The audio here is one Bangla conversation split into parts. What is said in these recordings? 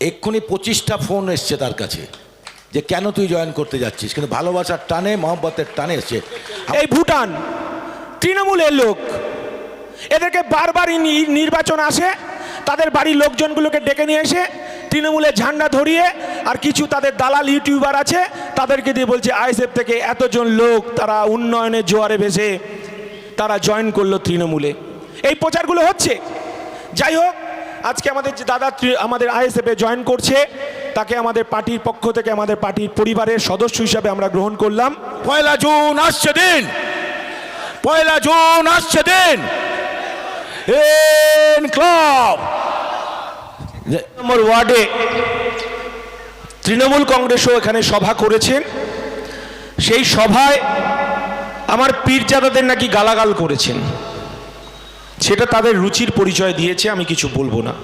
এক্ষুনি পঁচিশটা ফোন এসছে তার কাছে, যে কেন তুই জয়েন করতে যাচ্ছিস? কিন্তু ভালোবাসার টানে, মহব্বতের টানে এসছে। এই ভুটান, তৃণমূলের লোক, এদেরকে বারবার নির্বাচন আসে, তাদের বাড়ির লোকজনগুলোকে ডেকে নিয়ে এসে তৃণমূলের ঝান্ডা ধরিয়ে, আর কিছু তাদের দালাল ইউটিউবার আছে, তাদেরকে দিয়ে বলছে, আইএসএফ থেকে এতজন লোক তারা উন্নয়নের জোয়ারে ভেসে তারা জয়েন করল তৃণমূলে। এই প্রচারগুলো হচ্ছে। যাই হোক আজকে আমাদের যে দাদা আমাদের আইএসএফে জয়েন করছে তাকে আমাদের পার্টির পক্ষ থেকে আমাদের পার্টির পরিবারের সদস্য হিসাবে আমরা গ্রহণ করলাম। পয়লা জুন আসছে দিন। পয়লা জুন আসছে দিন। ক্লাব নম্বর ওয়ার্ডে তৃণমূল কংগ্রেসও এখানে সভা করেছেন সেই সভায় আমার পীরজাদাদের নাকি গালাগাল করেছেন। সেটা তাদের রুচির পরিচয় দিয়েছে, আমি কিছু বলব না।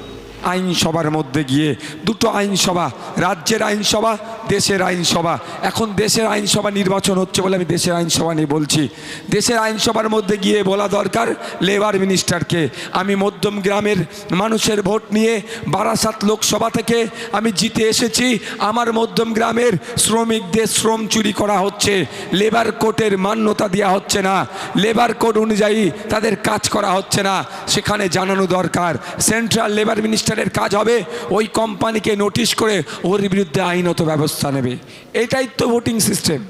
আইনসভার মধ্যে গিয়ে, দুটো আইনসভা, রাজ্যের আইনসভা দেশের আইনসভা। এখন দেশের আইনসভা নির্বাচন হচ্ছে বলে আমি দেশের আইনসভা নিয়ে বলছি। দেশের আইনসভার মধ্যে গিয়ে বলা দরকার লেবার মিনিস্টারকে। আমি মধ্যম গ্রামের মানুষের ভোট নিয়ে বারাসাত লোকসভা থেকে আমি জিতে এসেছি। আমার মধ্যম গ্রামের শ্রমিকদের শ্রম চুরি করা হচ্ছে। লেবার কোর্টের মান্যতা দেওয়া হচ্ছে না। লেবার কোড অনুযায়ী তাদের কাজ করা হচ্ছে না। সেখানে জানানো দরকার। সেন্ট্রাল লেবার মিনিস্টারের কাজ হবে। ওই কোম্পানিকে নোটিশ করে ওর বিরুদ্ধে আইনত ব্যবস্থা নেবে। এটাই তো ভোটিং সিস্টেম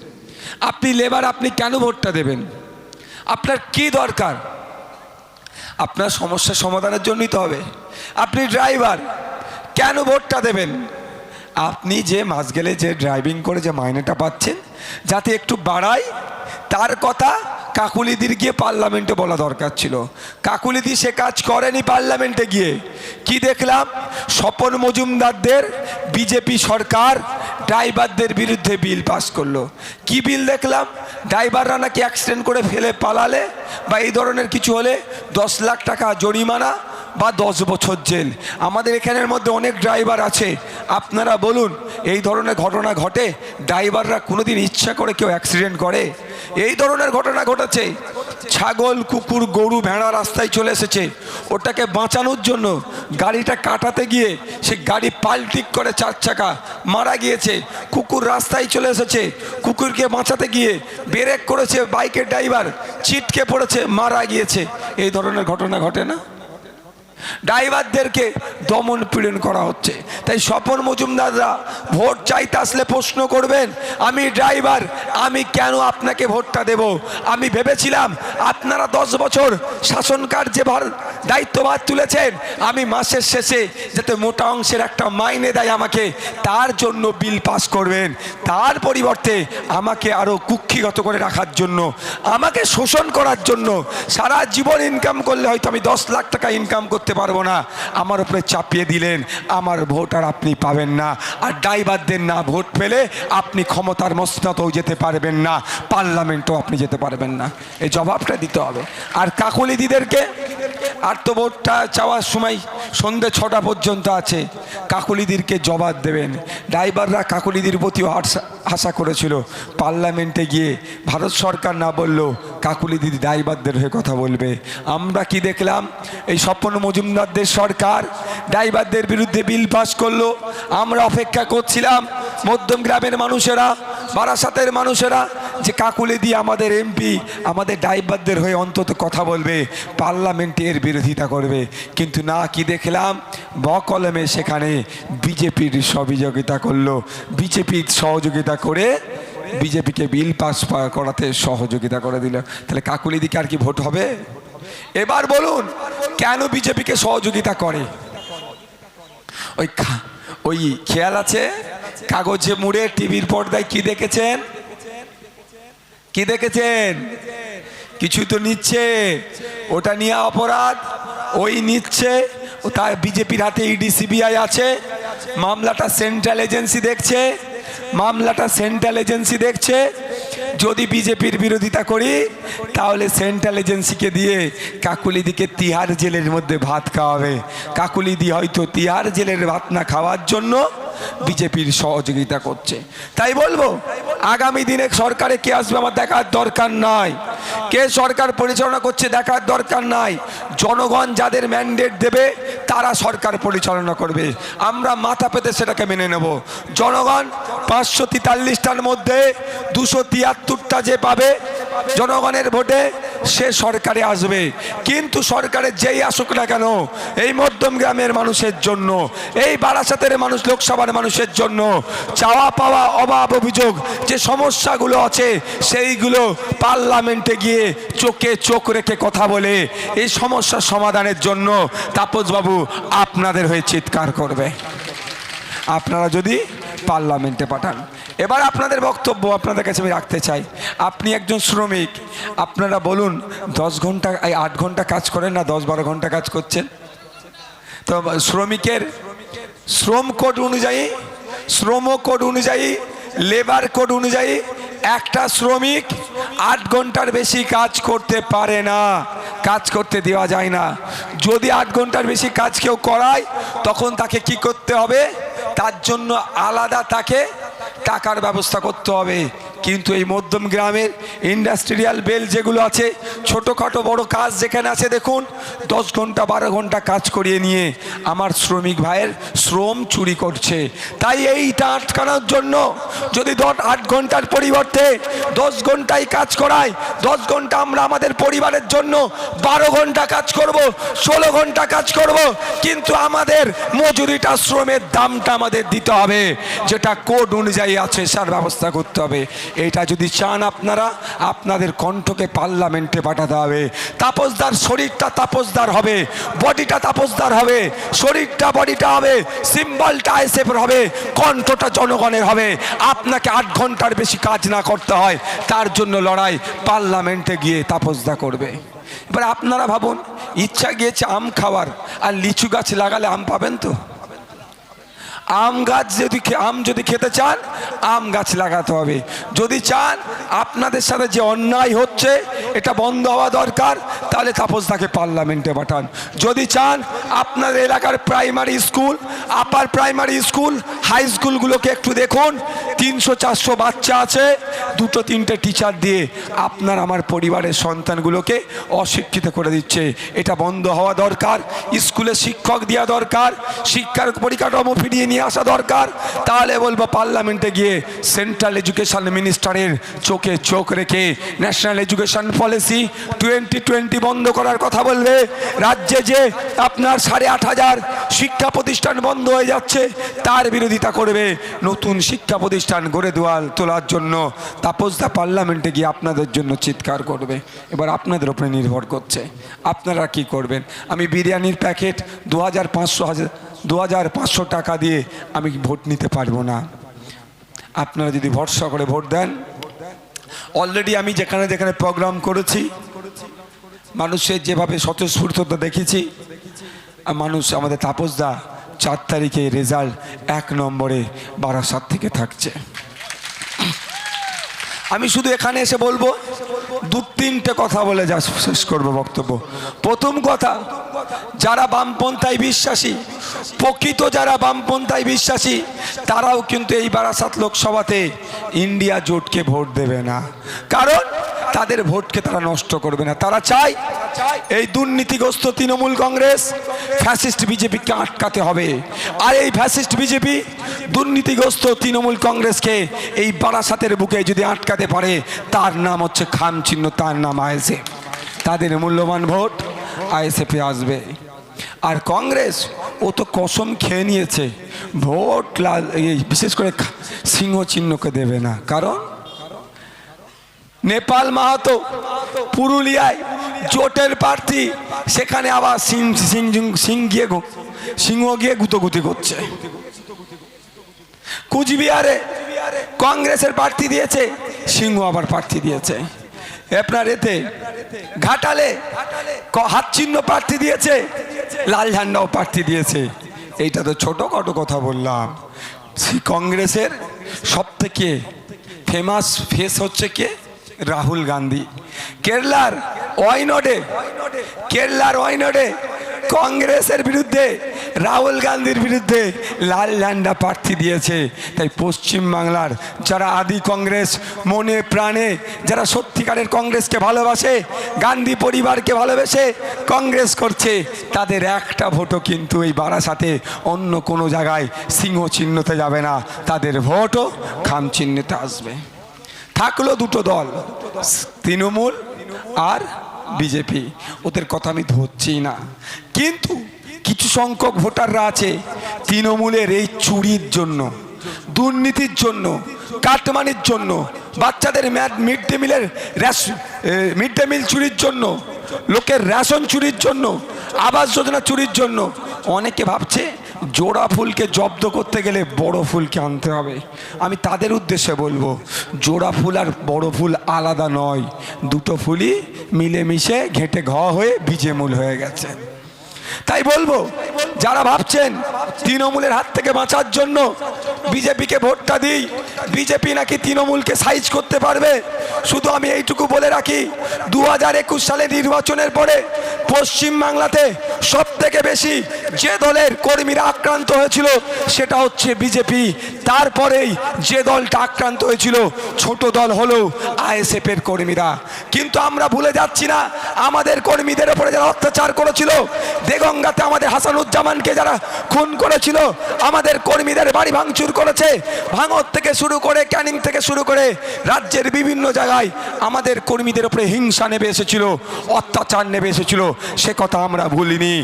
আপনি লেবার আপনি কেন ভোটটা দেবেন? আপনার কি দরকার? আপনার সমস্যা সমাধানের জন্যই তো হবে। আপনি ড্রাইভার কেন ভোটটা দেবেন? আপনি যে মাস গেলে যে ড্রাইভিং করে যে মাইনেটা পাচ্ছেন, যাতে একটু বাড়ায় তার কথা কাকুলিদির গিয়ে পার্লামেন্টে বলা দরকার ছিল। কাকুলিদি সে কাজ করেনি পার্লামেন্টে গিয়ে। কি দেখলাম? স্বপন মজুমদারদের বিজেপি সরকার ড্রাইভারদের বিরুদ্ধে বিল পাস করল। কি বিল দেখলাম? ড্রাইভাররা নাকি অ্যাক্সিডেন্ট করে ফেলে পালালে বা এই ধরনের কিছু হলে দশ লাখ টাকা জরিমানা বা দশ বছর জেল। আমাদের এখানের মধ্যে অনেক ড্রাইভার আছে। আপনারা বলুন, এই ধরনের ঘটনা ঘটে? ড্রাইভাররা কোনোদিন ইচ্ছা করে কেউ অ্যাক্সিডেন্ট করে? এই ধরনের ঘটনা ঘটেছে। ছাগল, কুকুর, গরু ভেড়া রাস্তায় চলে এসেছে। ওটাকে বাঁচানোর জন্য গাড়িটা কাটাতে গিয়ে সে গাড়ি পাল্টিক করে চার চাকা মারা গিয়েছে। কুকুর রাস্তায় চলে এসেছে। কুকুরকে বাঁচাতে গিয়ে ব্রেক করেছে বাইকের ড্রাইভার। ছিটকে পড়েছে, মারা গিয়েছে। এই ধরনের ঘটনা ঘটে না? ড্রাইভারদেরকে দমন পীড়ন করা হচ্ছে। তাই স্বপন মজুমদাররা ভোট চাইতে আসলে প্রশ্ন করবেন, আমি ড্রাইভার, আমি কেন আপনাকে ভোটটা দেব? আমি ভেবেছিলাম আপনারা দশ বছর শাসন কার্যে ভার দায়িত্বভার তুলেছেন, আমি মাসের শেষে যাতে মোটা অংশের একটা মাইনে দেয় আমাকে, তার জন্য বিল পাস করবেন। তার পরিবর্তে আমাকে আরও কুক্ষিগত করে রাখার জন্য, আমাকে শোষণ করার জন্য সারা জীবন ইনকাম করলে হয়তো আমি দশ লাখ টাকা ইনকাম করতে পারব না। আমার উপরে চাপিয়ে দিলেন, আমার ভোট আর আপনি পাবেন না। আর ড্রাইভারদের না ভোট পেলে আপনি ক্ষমতার মসনাতেও যেতে পারবেন না, পার্লামেন্টও আপনি যেতে পারবেন না। এই জবাবটা দিতে হবে। আর কাকলি দিদেরকে, আর তো ভোটটা চাওয়ার সময় সন্ধে ছটা পর্যন্ত আছে। কাকলিদিরকে জবাব দেবেন। ড্রাইভাররা কাকলিদির প্রতিও আশা- করেছিল। পার্লামেন্টে গিয়ে ভারত সরকার না বললেও কাকুলিদির ড্রাইভারদের হয়ে কথা বলবে। আমরা কি দেখলাম? এই স্বপ্ন মজুমদারদের সরকার, ড্রাইভারদের বিরুদ্ধে বিল পাস করল। আমরা অপেক্ষা করছিলাম মধ্যম গ্রামের মানুষেরা, বারাসাতের মানুষেরা, যে কাকুলে দিয়ে আমাদের এমপি আমাদের ড্রাইভারদের হয়ে অন্তত কথা বলবে, পার্লামেন্টে এর বিরোধিতা করবে। কিন্তু না, কি দেখলাম? বকলমে সেখানে বিজেপির সহযোগিতা করল। বিজেপির সহযোগিতা করে বিজেপিকে বিল পাস করাতে সহযোগিতা করে দিল। তাহলে কাকুলি দিকে আর কি ভোট হবে? এবার বলুন, কেন বিজেপিকে সহযোগিতা করে? ওই ওই খেয়াল আছে? কাগজে মুড়ে টিভির পর্দায় কি দেখেছেন? কি দেখেছেন? কিছু তো নিচ্ছে। ওটা নিয়ে অপরাধ, ওই নিচ্ছে। তার বিজেপির হাতে ইডি, সিবিআই আছে। মামলাটা সেন্ট্রাল এজেন্সি দেখছে। মামলাটা সেন্ট্রাল এজেন্সি দেখছে। যদি বিজেপির বিরোধিতা করি, তাহলে সেন্ট্রাল এজেন্সিকে দিয়ে কাকুলিদিকে তিহার জেলের মধ্যে ভাত খাওয়াবে। কাকুলিদি হয়তো তিহার জেলের ভাত না খাওয়ার জন্য বিজেপির সহযোগিতা করছে। তাই বলব আগামী দিনে সরকারে কে আসবে আমার দেখার দরকার নাই। কে সরকার পরিচালনা করছে দেখার দরকার নাই। জনগণ যাদের ম্যান্ডেট দেবে, তারা সরকার পরিচালনা করবে। আমরা মাথা পেতে সেটাকে মেনে নেব। জনগণ পাঁচশো তেতাল্লিশটার মধ্যে দুশো তিয়াত্তরটা যে পাবে জনগণের ভোটে, সে সরকারে আসবে। কিন্তু সরকারের যেই আসুক না কেন, এই মধ্যম গ্রামের মানুষের জন্য, এই বারাসাতের মানুষ, লোকসভার মানুষের জন্য চাওয়া পাওয়া অভাব অভিযোগ যে সমস্যাগুলো আছে, সেইগুলো পার্লামেন্টে গিয়ে চোখে চোখ রেখে কথা বলে, এই সমস্যার সমাধানের জন্য তাপসবাবু আপনাদের হয়ে চিৎকার করবে। আপনারা যদি পার্লামেন্টে পাঠান। এবার আপনাদের বক্তব্য আপনাদের কাছে আমি রাখতে চাই। আপনি একজন শ্রমিক, আপনারা বলুন, দশ ঘণ্টা, এই আট ঘণ্টা কাজ করেন না, দশ বারো ঘণ্টা কাজ করছেন? তো শ্রমিকের শ্রম কোড অনুযায়ী, শ্রম কোড অনুযায়ী লেবার কোড অনুযায়ী একটা শ্রমিক আট ঘণ্টার বেশি কাজ করতে পারে না। কাজ করতে দেওয়া যায় না। যদি আট ঘণ্টার বেশি কাজ কেউ করায়, তখন তাকে কি করতে হবে? তার জন্য আলাদা তাকে টাকার ব্যবস্থা করতে হবে। কিন্তু এই মধ্যম গ্রামের ইন্ডাস্ট্রিয়াল বেল যেগুলো আছে, ছোটোখাটো বড় কাজ যেখানে আছে, দেখুন, দশ ঘণ্টা, বারো ঘণ্টা কাজ করিয়ে নিয়ে আমার শ্রমিক ভাইয়ের শ্রম চুরি করছে। তাই এইটা আটকানোর জন্য যদি দশ, আট ঘণ্টার পরিবর্তে দশ ঘন্টায় কাজ করায়, দশ ঘণ্টা আমরা আমাদের পরিবারের জন্য বারো ঘণ্টা কাজ করব, ষোলো ঘণ্টা কাজ করব, কিন্তু আমাদের মজুরিটা, শ্রমের দামটা আমাদের দিতে হবে, যেটা কোড অনুযায়ী আছে সার ব্যবস্থা করতে হবে। এটা যদি চান আপনারা, আপনাদের কণ্ঠকে পার্লামেন্টে পাঠাতে হবে। তাপসদার শরীরটা তাপসদার হবে, বডিটা তাপসদার হবে, শরীরটা, বডিটা হবে, সিম্বলটা আইসেফের হবে, কণ্ঠটা জনগণের হবে। আপনাকে আট ঘণ্টার বেশি কাজ না করতে হয়, তার জন্য লড়াই পার্লামেন্টে গিয়ে তাপসদা করবে। এবার আপনারা ভাবুন, ইচ্ছা গিয়েছে আম খাওয়ার, আর লিচু গাছ লাগালে আম পাবেন তো? আম গাছ যদি আম যদি খেতে চান, আম গাছ লাগাতে হবে। যদি চান, আপনাদের সাথে যে অন্যায় হচ্ছে, এটা বন্ধ হওয়া দরকার, তাহলে তাপসদাকে পার্লামেন্টে পাঠান। যদি চান, আপনার এলাকার primary school, upper primary school, high স্কুলগুলোকে একটু দেখুন। তিনশো, চারশো বাচ্চা আছে, দুটো, তিনটে টিচার দিয়ে আপনার, আমার পরিবারের সন্তানগুলোকে অশিক্ষিত করে দিচ্ছে। এটা বন্ধ হওয়া দরকার, স্কুলে শিক্ষক দেওয়া দরকার, শিক্ষার পরিকাঠামো ফিরিয়ে নিয়ে আসা দরকার। তাহলে বলব পার্লামেন্টে গিয়ে সেন্ট্রাল এডুকেশন মিনিস্টারের চোখে চোখ রেখে national education policy twenty twenty বন্ধ করার কথা বলবে। রাজ্যে যে আপনার সাড়ে আট হাজার শিক্ষা প্রতিষ্ঠান বন্ধ হয়ে যাচ্ছে, তার বিরোধিতা করবে নতুন শিক্ষা প্রতিষ্ঠান গড়ে দেওয়াল তোলার জন্য। তাপসদা পার্লামেন্টে গিয়ে আপনাদের জন্য চিৎকার করবে। এবার আপনাদের উপরে নির্ভর করছে। আপনারা কি করবেন? আমি বিরিয়ানির প্যাকেট দু হাজার পাঁচশো হাজার দু হাজার পাঁচশো টাকা দিয়ে আমি ভোট নিতে পারব না। আপনারা যদি ভরসা করে ভোট দেন। অলরেডি আমি যেখানে যেখানে প্রোগ্রাম করেছি, মানুষের যেভাবে স্বতঃস্ফূর্ততা দেখেছি মানুষ আমাদের তাপসদা চার তারিখে রেজাল্ট এক নম্বরে বারাসাত থেকে থাকছে। আমি শুধু এখানে এসে বলব দু তিনটে কথা বলে যা শেষ করব বক্তব্য। প্রথম কথা, যারা বামপন্থায় বিশ্বাসী, প্রকৃত যারা বামপন্থায় বিশ্বাসী, তারাও কিন্তু এই বারাসাত লোকসভাতে ইন্ডিয়া জোটকে ভোট দেবে না। কারণ তাদের ভোটকে তারা নষ্ট করবে না। তারা চায় এই দুর্নীতিগ্রস্ত তৃণমূল কংগ্রেস, ফ্যাসিস্ট বিজেপিকে আটকাতে হবে। আর এই ফ্যাসিস্ট বিজেপি দুর্নীতিগ্রস্ত তৃণমূল কংগ্রেসকে এই বারাসাতের বুকে যদি আটকাতে পারে, তার নাম হচ্ছে খাম চিহ্ন, তার নাম আইএসএফ। তাদের মূল্যবান ভোট আইএসএফে আসবে। আর কংগ্রেস, ও তো কসম খেয়ে নিয়েছে, ভোট বিশেষ করে সিংহ চিহ্নকে দেবে না। কারণ নেপাল মাহাতো, পুরুলিয়ায় জোটের প্রার্থী, সেখানে আবার সিং সিং সিং গিয়ে সিংহ গিয়ে গুতোগুতি করছে। কুচবিহারে কংগ্রেসের প্রার্থী দিয়েছে, সিংহ আবার প্রার্থী দিয়েছে। আপনার এতে ঘাটালে হাত চিহ্ন প্রার্থী দিয়েছে, লাল ঝান্ডাও প্রার্থী দিয়েছে। এইটা তো ছোটোখাটো কথা বললাম। কংগ্রেসের সব থেকে ফেমাস ফেস হচ্ছে কে? রাহুল গান্ধী। কেরলার ওয়াইনডে কেরলার ওয়াইনডে কংগ্রেসের বিরুদ্ধে, রাহুল গান্ধীর বিরুদ্ধে লাল ল্যান্ডা প্রার্থী দিয়েছে। তাই পশ্চিম বাংলার যারা আদি কংগ্রেস, মনে প্রাণে যারা সত্যিকারের কংগ্রেসকে ভালোবাসে, গান্ধী পরিবারকে ভালোবেসে কংগ্রেস করছে, তাদের একটা ভোটও কিন্তু এই বারাসাতে অন্য কোনো জায়গায় সিংহ চিহ্নতে যাবে না। তাদের ভোটও খাম চিহ্নতে আসবে। থাকল দুটো দল, তৃণমূল আর বিজেপি। ওদের কথা আমি ধরছি না। কিন্তু কিছু সংখ্যক ভোটাররা আছে তৃণমূলের এই চুরির জন্য, দুর্নীতির জন্য, কাটমানির জন্য, বাচ্চাদের মিড ডে মিলের মিড ডে মিল চুরির জন্য লোকের রেশন চুরির জন্য, আবাস যোজনা চুরির জন্য। অনেকে ভাবছে জোড়া ফুলকে জব্দ করতে গেলে বড় ফুলকে আনতে হবে। আমি তাদের উদ্দেশ্যে বলব, জোড়া ফুল আর বড় ফুল আলাদা নয়। দুটো ফুলই মিলেমিশে ঘেঁটে ঘ হয়ে বীজে মূল হয়ে গেছে। তাই বলব, যারা ভাবছেন তৃণমূলের হাত থেকে বাঁচার জন্য বিজেপিকে ভোটটা দিই। বিজেপি নাকি তৃণমূলকে সাইজ করতে পারবে? শুধু আমি এইটুকু বলে রাখি দু হাজার একুশ সালে নির্বাচনের পরে পশ্চিমবাংলাতে সব থেকে বেশি যে দলের কর্মীরা আক্রান্ত হয়েছিল, সেটা হচ্ছে বিজেপি। তারপরেই যে দলটা আক্রান্ত হয়েছিল, ছোট দল হলো আইএসএফ এর কর্মীরা। কিন্তু আমরা ভুলে যাচ্ছি না, আমাদের কর্মীদের উপরে যারা অত্যাচার করেছিল, দেগঙ্গাতে আমাদের হাসানুজ্জামানকে যারা খুন করেছিল, আমাদের কর্মীদের বাড়ি ভাঙচুর করেছে, ভাঙর থেকে শুরু করে, ক্যানিং থেকে শুরু করে, রাজ্যের বিভিন্ন জায়গায় আমাদের কর্মীদের উপরে হিংসা নেমে এসেছিল, অত্যাচার নেমে এসেছিল। সে কথা আমরা ভুলিনি।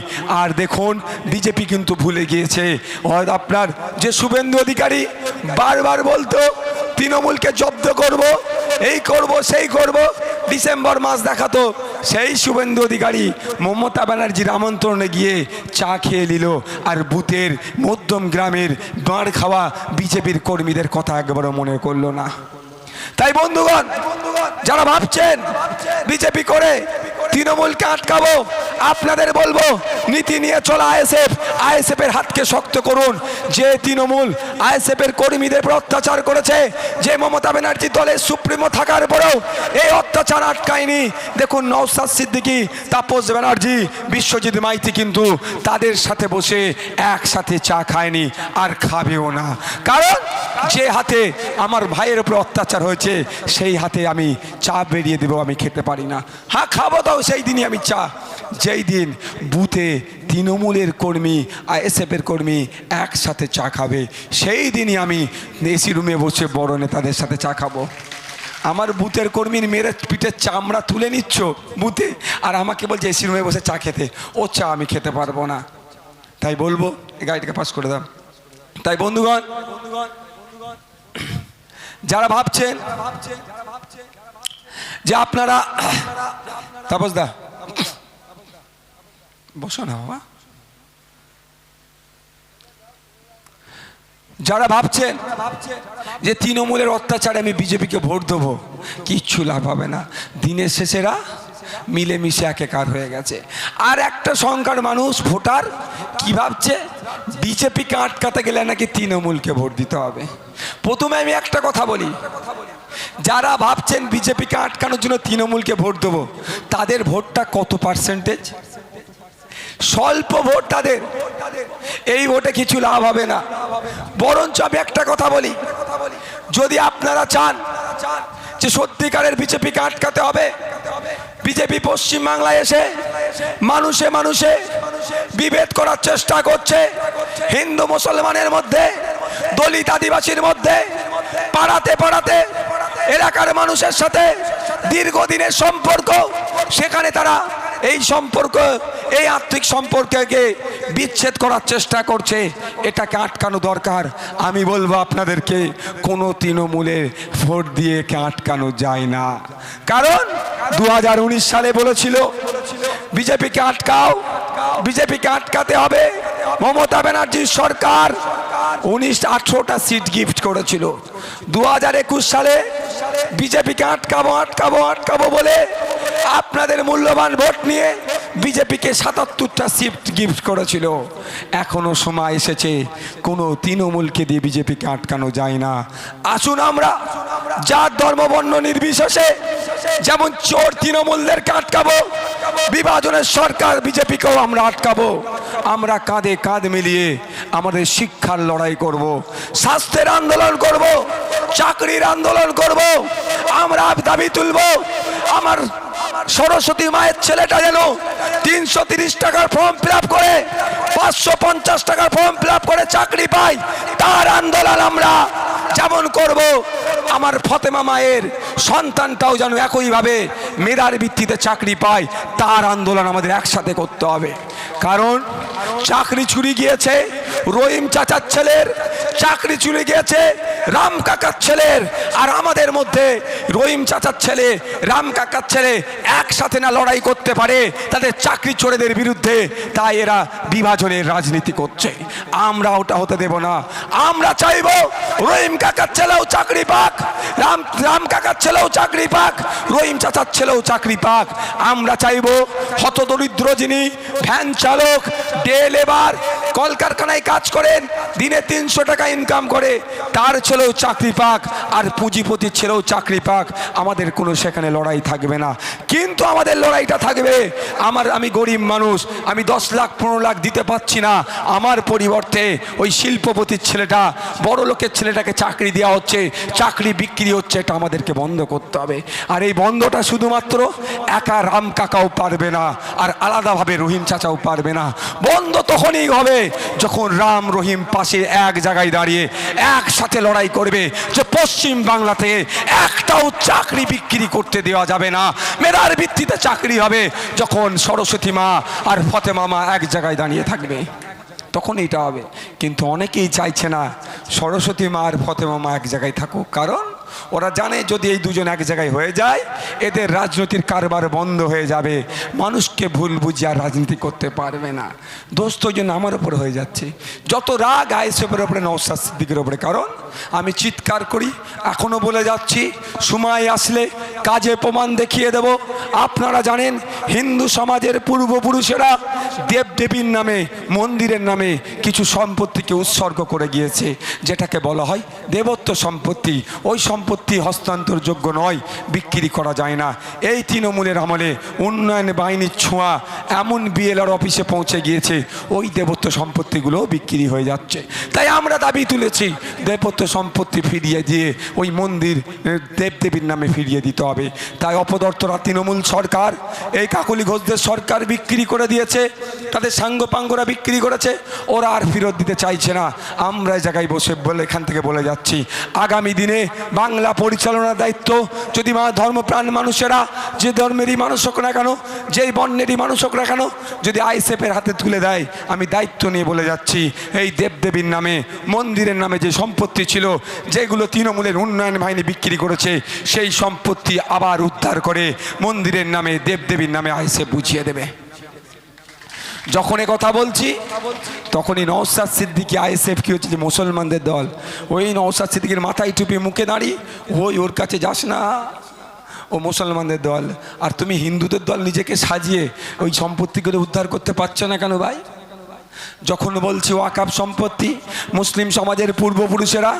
আর দেখুন, বিজেপি কিন্তু ভুলে গিয়েছে। আপনার যে শুভেন্দু অধিকারী বারবার বলতো, তৃণমূলকে জব্দ করব, এই করব, সেই করব। ডিসেম্বর মাস দেখাতো, সেই শুভেন্দু অধিকারী মমতা ব্যানার্জির আমন্ত্রণে গিয়ে চা খেয়ে নিল আর বুথের মধ্যম গ্রামের বাঁড় খাওয়া বিজেপির কর্মীদের কথা একবারও মনে করল না। তাই বন্ধুগণ, যারা ভাবছেন বিজেপি করে তৃণমূলকে আটকাবো, আপনাদের বলব, নীতি নিয়ে চলা আইএসএফ আইএসএফ এর হাতকে শক্ত করুন। যে তৃণমূল আইএসএফ এর কর্মীদের উপর অত্যাচার করেছে, যে মমতা ব্যানার্জি দলের সুপ্রিমো থাকার পরেও এই অত্যাচার আটকায়নি। দেখুন নৌসাদ সিদ্দিকী, তাপস ব্যানার্জি, বিশ্বজিৎ মাইতি কিন্তু তাদের সাথে বসে একসাথে চা খায়নি, আর খাবেও না। কারণ যে হাতে আমার ভাইয়ের উপর অত্যাচার হয়েছে সেই হাতে আমি চা বেরিয়ে দেবো, আমি খেতে পারি না। হ্যাঁ খাব তাও সেই দিনই আমি চা। যেই দিন বুথে তৃণমূলের কর্মী, আইএসএফের কর্মী একসাথে চা খাবে, সেই দিনই আমি এসি রুমে বসে বড় নেতাদের সাথে চা খাব। আমার বুথের কর্মীর মেরে পিঠের চামড়া তুলে নিচ্ছ বুথে, আর আমাকে বলছে এসি রুমে বসে চা খেতে। ও চা আমি খেতে পারব না। তাই বলব গাড়িটাকে পাস করে দাও। তাই বন্ধুগণ বন্ধুগণ যারা ভাবছেন যে আপনারা, তাপস দা, বসো না বাবা। যারা ভাবছেন যে তৃণমূলের অত্যাচারে আমি বিজেপিকে ভোট দেবো, কিচ্ছু লাভ হবে না। দিনের শেষেরা মিলেমিশে একেকার হয়ে গেছে। আর একটা সংখ্যার মানুষ, ভোটার, কি ভাবছে? বিজেপিকে আটকাতে গেলে নাকি তৃণমূলকে ভোট দিতে হবে। প্রথমে আমি একটা কথা বলি। যারা ভাবছেন বিজেপিকে আটকানোর জন্য তৃণমূলকে ভোট দেবো, তাদের ভোটটা কত পার্সেন্টেজ? স্বল্প ভোট তাদের। এই ভোটে কিছু লাভ হবে না। বরঞ্চ আমি একটা কথা বলি। যদি আপনারা চান যে সত্যিকারের বিজেপিকে আটকাতে হবে, বিজেপি পশ্চিমবাংলায় এসে মানুষে মানুষে বিভেদ করার চেষ্টা করছে হিন্দু মুসলমানের মধ্যে দলিত আদিবাসীর মধ্যে, পাড়াতে পাড়াতে, এলাকার মানুষের সাথে দীর্ঘদিনের সম্পর্ক, সেখানে তারা এই সম্পর্ক, এই আর্থিক সম্পর্ককে বিচ্ছেদ করার চেষ্টা করছে। এটাকে আটকানো দরকার। আমি বলব আপনাদেরকে, কোনো তৃণমূলের ভোট দিয়ে কে আটকানো যায় না। কারণ দু হাজার উনিশ সালে বলেছিল, বিজেপিকে আটকাও, বিজেপিকে আটকাতে হবে। মমতা ব্যানার্জির সরকার উনিশ আঠেরোটা সিট গিফট করেছিল। দু হাজার একুশ সালে বিজেপিকে আটকাবো আটকাবো আটকাবো বলে আপনাদের মূল্যবান ভোট নিয়ে বিজেপিকে সাতাত্তরটা সিট গিফট করেছিল। এখনও সময় এসেছে, কোনো তৃণমূলকে দিয়ে বিজেপিকে আটকানো যায় না। আসুন আমরা, যার ধর্মবর্ণ নির্বিশেষে যেমন চোর তৃণমূলদেরকে আটকাবো বিভাজনের সরকার বিজেপিকেও আমরা আটকাবো আমরা কাঁধে কাঁধ মিলিয়ে আমাদের শিক্ষার লড়াই করব। স্বাস্থ্যের আন্দোলন করব। চাকরির আন্দোলন করব। আমরা দাবি তুলব, আমার সরস্বতী মায়ের ছেলেটা যেন তিনশো টাকার ফর্ম ফিল করে, পাঁচশো পঞ্চাশ টাকার ফর্ম ফিল করে চাকরি পায় তার আন্দোলন আমরা যেমন করব, আমার ফতেমা মায়ের সন্তানটাও যেন একইভাবে মেধার ভিত্তিতে চাকরি পায়, তার আন্দোলন আমাদের একসাথে করতে হবে। কারণ চাকরি ছুরি গিয়েছে, রহিম চাচার ছেলের চাকরি চুরি গিয়েছে, রাম কাকার ছেলের, আর আমাদের মধ্যে রহিম চাচার ছেলে, রাম কাকার ছেলে একসাথে না লড়াই করতে পারে, তাদের চাকরি চোরেদের বিরুদ্ধে, তাই এরা বিভাজনের রাজনীতি করছে। আমরা ওটা হতে দেব না। আমরা চাইব রহিম কাকার ছেলেও চাকরি পাক। রাম রাম কাকার ছেলেও চাকরি পাক, রহিম চাচার ছেলেও চাকরি পাক। আমরা চাইব হতদরিদ্র যিনি ফ্যান চালক ডে লেবার কলকারখানায় কাজ করেন, দিনে তিনশো টাকা ইনকাম করে। তার ছেলেও চাকরি পাক, আর পুঁজিপতির ছেলেও চাকরি পাক। আমাদের কোনো সেখানে লড়াই থাকবে না। কিন্তু আমাদের লড়াইটা থাকবে। আমার, আমি গরিব মানুষ, আমি দশ লাখ, পনেরো লাখ দিতে পারছি না। আমার পরিবর্তে ওই শিল্পপতির ছেলেটা বড় লোকের ছেলেটাকে চাকরি দেওয়া হচ্ছে। চাকরি বিক্রি হচ্ছে, এটা আমাদেরকে বন্ধ করতে হবে। আর এই বন্ধটা শুধুমাত্র একা রাম কাকাও পারবে না, আর আলাদাভাবে রহিম চাচাও পারবে না। বন্ধ তখনই হবে যখন রাম রহিম পাশে এক জায়গায় দাঁড়িয়ে একসাথে লড়াই করবে যে পশ্চিম বাংলা থেকে একটাও চাকরি বিক্রি করতে দেওয়া যাবে না। মেধার ভিত্তিতে চাকরি হবে যখন সরস্বতী মা আর ফতেমা মা এক জায়গায় দাঁড়িয়ে থাকবে। তখন এটা হবে। কিন্তু অনেকেই চাইছে না সরস্বতী মা আর ফতেমা মা এক জায়গায় থাকুক। কারণ ওরা জানে যদি এই দুজন এক জায়গায় হয়ে যায়, এদের রাজনীতির কারবার বন্ধ হয়ে যাবে। মানুষকে ভুল বুঝিয়ে আর রাজনীতি করতে পারবে না। দোস্ত জন্য আমার উপরে হয়ে যাচ্ছে। যত রাগ আইসেফের ওপরে নৌসাদ সিদ্দিকের ওপরে কারণ আমি চিৎকার করি, এখনও বলে যাচ্ছি, সময় আসলে কাজে প্রমাণ দেখিয়ে দেব। আপনারা জানেন হিন্দু সমাজের পূর্বপুরুষেরা দেবদেবীর নামে মন্দিরের নামে কিছু সম্পত্তিকে উৎসর্গ করে গিয়েছে, যেটাকে বলা হয় দেবত্ব সম্পত্তি। ওই সম্পত্তি হস্তান্তরযোগ্য নয়, বিক্রি করা যায় না। এই তৃণমূলের আমলে উন্নয়ন বাহিনীর ছোঁয়া এমন বিএলআর অফিসে পৌঁছে গিয়েছে, ওই দেবত্ব সম্পত্তিগুলো বিক্রি হয়ে যাচ্ছে। তাই আমরা দাবি তুলেছি, দেবত্ব সম্পত্তি ফিরিয়ে দিয়ে ওই মন্দির দেবদেবীর নামে ফিরিয়ে দিতে হবে। তাই অপদর্থরা তৃণমূল সরকার, এই কাকলি ঘোষদের সরকার বিক্রি করে দিয়েছে, তাদের সাঙ্গপাঙ্গরা বিক্রি করেছে, ওরা আর ফেরত দিতে চাইছে না। আমরা জায়গায় বসে বলে এখান থেকে বলে যাচ্ছি। আগামী দিনে বাংলা পরিচালনার দায়িত্ব, যদি মা ধর্মপ্রাণ মানুষেরা, যে ধর্মেরই মানুষ হোক না কেন, যেই বর্ণেরই মানুষ হোক না কেন, যদি আইসেফের হাতে তুলে দেয়, আমি দায়িত্ব নিয়ে বলে যাচ্ছি, এই দেবদেবীর নামে, মন্দিরের নামে যে সম্পত্তি ছিল, যেগুলো তৃণমূলের উন্নয়ন বাহিনী বিক্রি করেছে, সেই সম্পত্তি আবার উদ্ধার করে মন্দিরের নামে, দেবদেবীর নামে আইসেফ বুঝিয়ে দেবে। যখন এ কথা বলছি, তখনই নওসাদ সিদ্দিকি, আইএসএফ কি হচ্ছে যে মুসলমানদের দল, ওই নওসাদ সিদ্দিকির মাথায় টুপি মুখে দাঁড়িয়ে, ওই ওর কাছে যাস না, ও মুসলমানদের দল, আর তুমি হিন্দুদের দল নিজেকে সাজিয়ে ওই সম্পত্তি করে উদ্ধার করতে পারছ না কেন ভাই? যখন বলছি ওয়াকাব সম্পত্তি, মুসলিম সমাজের পূর্বপুরুষেরা,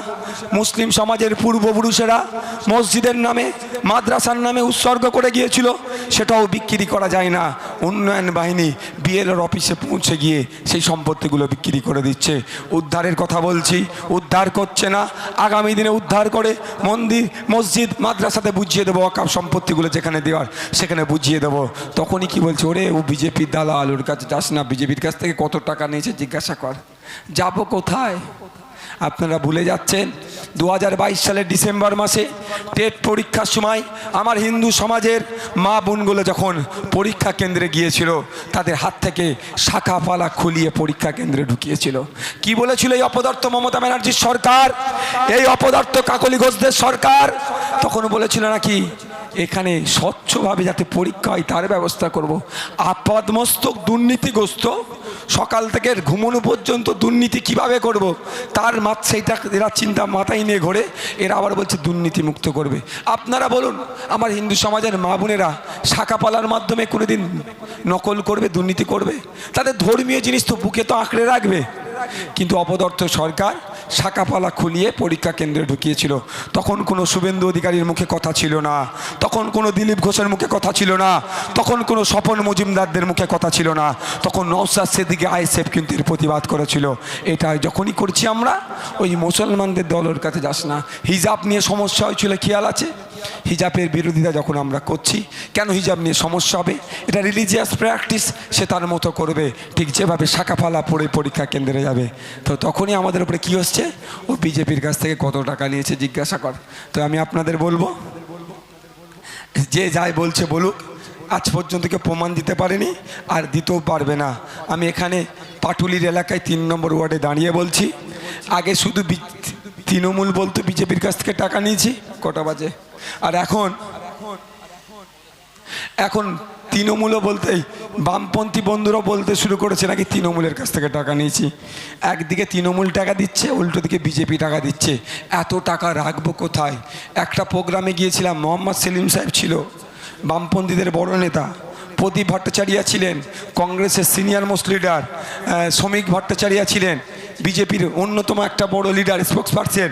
মুসলিম সমাজের পূর্বপুরুষেরা মসজিদের নামে, মাদ্রাসার নামে উৎসর্গ করে গিয়েছিল, সেটাও বিক্রি করা যায় না। উন্নয়ন বাহিনী বিএলওর অফিসে পৌঁছে গিয়ে সেই সম্পত্তিগুলো বিক্রি করে দিচ্ছে। উদ্ধারের কথা বলছি, উদ্ধার করছে না। আগামী দিনে উদ্ধার করে মন্দির, মসজিদ, মাদ্রাসাতে বুঝিয়ে দেবো ওয়াকাব সম্পত্তিগুলো যেখানে দেওয়ার, সেখানে বুঝিয়ে দেবো। তখনই কি বলছে, ওরে ও বিজেপির দালাল, ওর কাছে যাস না, বিজেপির কাছ থেকে কত টাকা নিয়েছে জিজ্ঞাসা কর, যাব কোথায়? আপনারা ভুলে যাচ্ছেন দু হাজার বাইশ সালের ডিসেম্বর মাসে টেট পরীক্ষার সময় আমার হিন্দু সমাজের মা বোনগুলো যখন পরীক্ষা কেন্দ্রে গিয়েছিল, তাদের হাত থেকে শাখা পালা খুলিয়ে পরীক্ষা কেন্দ্রে ঢুকিয়েছিল। কি বলেছিল এই অপদার্থ মমতা ব্যানার্জির সরকার? এই অপদার্থ কাকলি ঘোষদের সরকার? তখন বলেছিল নাকি, এখানে স্বচ্ছভাবে যাতে পরীক্ষা হয়, তার ব্যবস্থা করব। আপাদমস্তক দুর্নীতিগ্রস্ত সকাল থেকে ঘুমনো পর্যন্ত দুর্নীতি কীভাবে করব? তার মাত সেইটা এরা চিন্তা মাথায় নিয়ে ঘোরে, এরা আবার বলছে দুর্নীতি মুক্ত করবে। আপনারা বলুন, আমার হিন্দু সমাজের মা বোনেরা শাখা পালার মাধ্যমে কোনোদিন নকল করবে, দুর্নীতি করবে? তাদের ধর্মীয় জিনিস তো বুকে তো আঁকড়ে রাখবে। কিন্তু অপদর্থ সরকার শাখাপালা খুলিয়ে পরীক্ষা কেন্দ্রে ঢুকিয়েছিল। তখন কোনো শুভেন্দু অধিকারীর মুখে কথা ছিল না। তখন কোনো দিলীপ ঘোষের মুখে কথা ছিল না। তখন কোনো স্বপন মজুমদারদের মুখে কথা ছিল না। তখন নওসাদ সেদিকে আইসেফ কিন্তু এর প্রতিবাদ করেছিল। এটা যখনই করছি আমরা, ওই মুসলমানদের দলের কাছে যাস না। হিজাব নিয়ে সমস্যা হয়েছিল, খেয়াল আছে? হিজাবের বিরোধিতা যখন আমরা করছি, কেন হিজাব নিয়ে সমস্যা হবে? এটা রিলিজিয়াস প্র্যাকটিস সে তার মতো করবে। ঠিক যেভাবে শাখাফালা পড়ে পরীক্ষা কেন্দ্রে যাবে। তো তখনই আমাদের উপরে কী হচ্ছে? ও বিজেপির কাছ থেকে কত টাকা নিয়েছে জিজ্ঞাসা কর। তো আমি আপনাদের বলব, যে যাই বলছে বলুক, আজ পর্যন্ত কেউ প্রমাণ দিতে পারেনি আর দিতেও পারবে না। আমি এখানে পাটুলির এলাকায় তিন নম্বর ওয়ার্ডে দাঁড়িয়ে বলছি, আগে শুধু তৃণমূল বলতো বিজেপির কাছ থেকে টাকা নিয়েছি, কটা বাজে? আর এখন এখন তৃণমূলও বলতে বামপন্থী বন্ধুরা বলতে শুরু করেছে নাকি তৃণমূলের কাছ থেকে টাকা নিয়েছি। একদিকে তৃণমূল টাকা দিচ্ছে, উল্টো দিকে বিজেপি টাকা দিচ্ছে। এত টাকা রাখব কোথায়? একটা প্রোগ্রামে গিয়েছিলাম, মোহাম্মদ সেলিম সাহেব ছিল, বামপন্থীদের বড় নেতা। প্রদীপ ভট্টাচার্য ছিলেন, কংগ্রেসের সিনিয়র মোস্ট লিডার শ্রমিক ভট্টাচার্য ছিলেন। বিজেপির অন্যতম একটা বড় leader spokesperson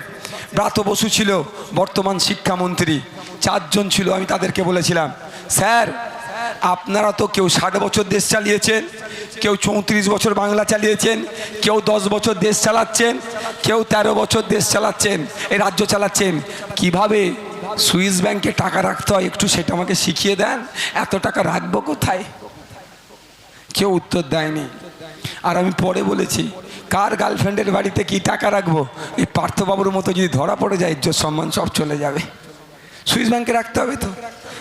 Bratya Basu ছিল বর্তমান শিক্ষামন্ত্রী। চারজন ছিল, আমি তাদেরকে বলেছিলাম, স্যার, আপনারা তো কেউ ষাট বছর দেশ চালিয়েছেন, কেউ চৌত্রিশ বছর বাংলা চালিয়েছেন, কেউ দশ বছর দেশ চালাচ্ছেন, কেউ তেরো বছর দেশ চালাচ্ছেন এই রাজ্য চালাচ্ছেন। কীভাবে সুইস ব্যাংকে টাকা রাখতে হয় একটু সেটা আমাকে শিখিয়ে দেন? এত টাকা রাখব কোথায়? কেউ উত্তর দেয়নি। আর আমি পরে বলেছি কার গার্লফ্রেন্ডের বাড়িতে কি টাকা রাখব? এই পার্থবাবুর মতো যদি ধরা পড়ে যায়, ইজ্জত সম্মান সব চলে যাবে। সুইস ব্যাংকে রাখতে হবে তো।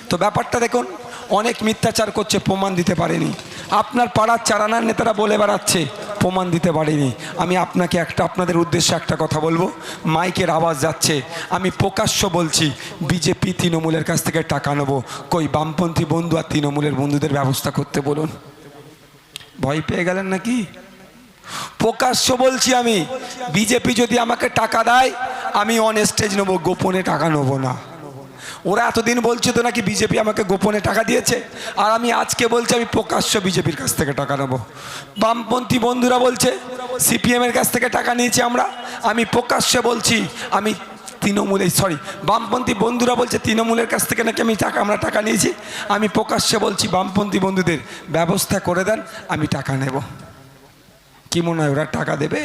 তো ব্যাপারটা দেখুন, অনেক মিথ্যাচার করছে, প্রমাণ দিতে পারেনি। আপনার পাড়ার চারানার নেতারা বলে বেড়াচ্ছে, প্রমাণ দিতে পারেনি। আমি আপনাকে একটা, আপনাদের উদ্দেশ্যে একটা কথা বলব। মাইকের আওয়াজ যাচ্ছে। আমি প্রকাশ্য বলছি, বিজেপি তৃণমূলের কাছ থেকে টাকা নেব। কই বামপন্থী বন্ধু আর তৃণমূলের বন্ধুদের ব্যবস্থা করতে বলুন। ভয় পেয়ে গেলেন নাকি? প্রকাশ্য বলছি আমি, বিজেপি যদি আমাকে টাকা দেয়, আমি অন স্টেজ নেব, গোপনে টাকা নেব না। ওরা এতদিন বলছে তো নাকি বিজেপি আমাকে গোপনে টাকা দিয়েছে? আর আমি আজকে বলছি আমি প্রকাশ্য বিজেপির কাছ থেকে টাকা নেব। বামপন্থী বন্ধুরা বলছে সিপিএমের কাছ থেকে টাকা নিয়েছি আমরা। আমি প্রকাশ্যে বলছি, আমি তৃণমূলের সরি বামপন্থী বন্ধুরা বলছে, তৃণমূলের কাছ থেকে নাকি আমি টাকা, আমরা টাকা নিয়েছি। আমি প্রকাশ্যে বলছি, বামপন্থী বন্ধুদের ব্যবস্থা করে দেন, আমি টাকা নেব। কি মনে হয় ওরা টাকা দেবে?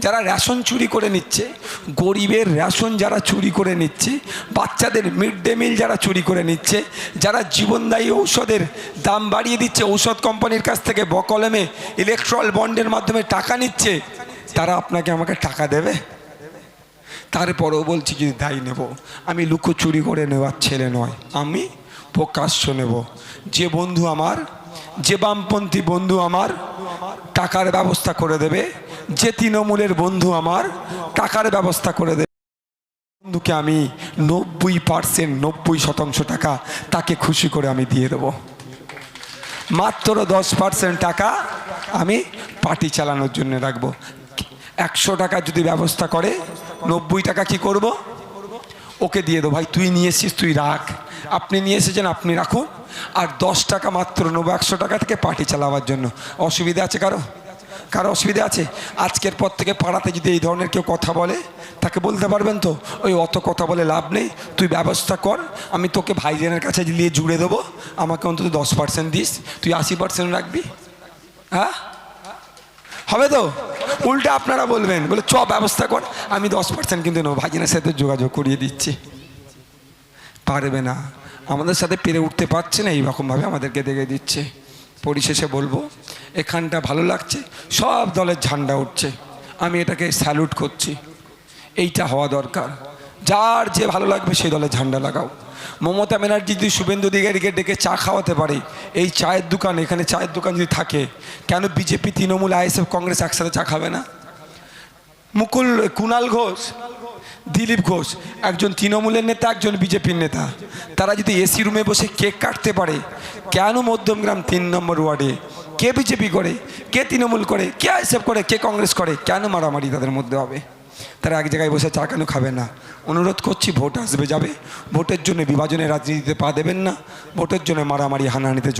যারা রেশন চুরি করে নিচ্ছে, গরিবের রেশন যারা চুরি করে নিচ্ছে, বাচ্চাদের মিড ডে মিল যারা চুরি করে নিচ্ছে, যারা জীবনদায়ী ঔষধের দাম বাড়িয়ে দিচ্ছে, ঔষধ কোম্পানির কাছ থেকে বকলমে ইলেকট্রল বন্ডের মাধ্যমে টাকা নিচ্ছে, তারা আপনাকে আমাকে টাকা দেবে? তারপরেও বলছি যদি দায়ী নেব। আমি লুকো চুরি করে নেওয়ার ছেলে নয়, আমি প্রকাশ্য নেব। যে বন্ধু আমার যে বামপন্থী বন্ধু আমার, টাকার ব্যবস্থা করে দেবে। যে তৃণমূলের বন্ধু আমার, টাকার ব্যবস্থা করে দেবে। বন্ধুকে আমি নব্বই পার্সেন্ট, নব্বই শতাংশ টাকা তাকে খুশি করে আমি দিয়ে দেবো। মাত্র দশ পার্সেন্ট টাকা আমি পার্টি চালানোর জন্য রাখব। একশো টাকা যদি ব্যবস্থা করে, নব্বই টাকা কি করব? ওকে দিয়ে দেবো ভাই, তুই নিয়ে এসেছিস তুই রাখ। আপনি নিয়ে এসেছেন আপনি রাখুন। আর দশ টাকা মাত্র নেব, একশো টাকা থেকে পার্টি চালাবার জন্য। অসুবিধা আছে কারও? কারও অসুবিধা আছে? আজকের পর থেকে পাড়াতে যদি এই ধরনের কেউ কথা বলে, তাকে বলতে পারবেন তো? ওই অত কথা বলে লাভ নেই। তুই ব্যবস্থা কর, আমি তোকে ভাইজানের কাছে নিয়ে জুড়ে দেবো। আমাকে অন্তত দশ পার্সেন্ট দিস। তুই আশি পার্সেন্ট রাখবি। হ্যাঁ? হবে তো? উল্টা আপনারা বলবেন, বলে, চ, ব্যবস্থা কর। আমি দশ পার্সেন্ট কিন্তু নেব ভাইজানের সাথে যোগাযোগ করিয়ে দিচ্ছি। পারবে না। আমাদের সাথে পেরে উঠতে পারছে না, এইরকমভাবে আমাদেরকে দেখে দিচ্ছে। পরিশেষে বলব, এখানটা ভালো লাগছে, সব দলের ঝান্ডা উঠছে। আমি এটাকে স্যালুট করছি। এইটা হওয়া দরকার। যার যে ভালো লাগবে, সেই দলের ঝান্ডা লাগাও। মমতা ব্যানার্জি যদি শুভেন্দু অধিকারীকে ডেকে চা খাওয়াতে পারে, এই চায়ের দোকান, এখানে চায়ের দোকান যদি থাকে, কেন বিজেপি, তৃণমূল, আইএসএফ, কংগ্রেস একসাথে চা খাবে না? মুকুল কুণাল ঘোষ, দিলীপ ঘোষ, একজন তৃণমূলের নেতা, একজন বিজেপির নেতা, তারা যদি এসি রুমে বসে কেক কাটতে পারে, কেন মধ্যমগ্রাম তিন নম্বর ওয়ার্ডে? কে বিজেপি করে? কে তৃণমূল করে? কে আইসেফ করে? কে কংগ্রেস করে? কেন মারামারি তাদের মধ্যে হবে? তারা এক জায়গায় বসে চা কেন খাবে না? অনুরোধ করছি, ভোট আসবে যাবে। ভোটের জন্য বিভাজনের রাজনীতিতে পা দেবেন না। ভোটের জন্য মারামারি, হানাহানিতে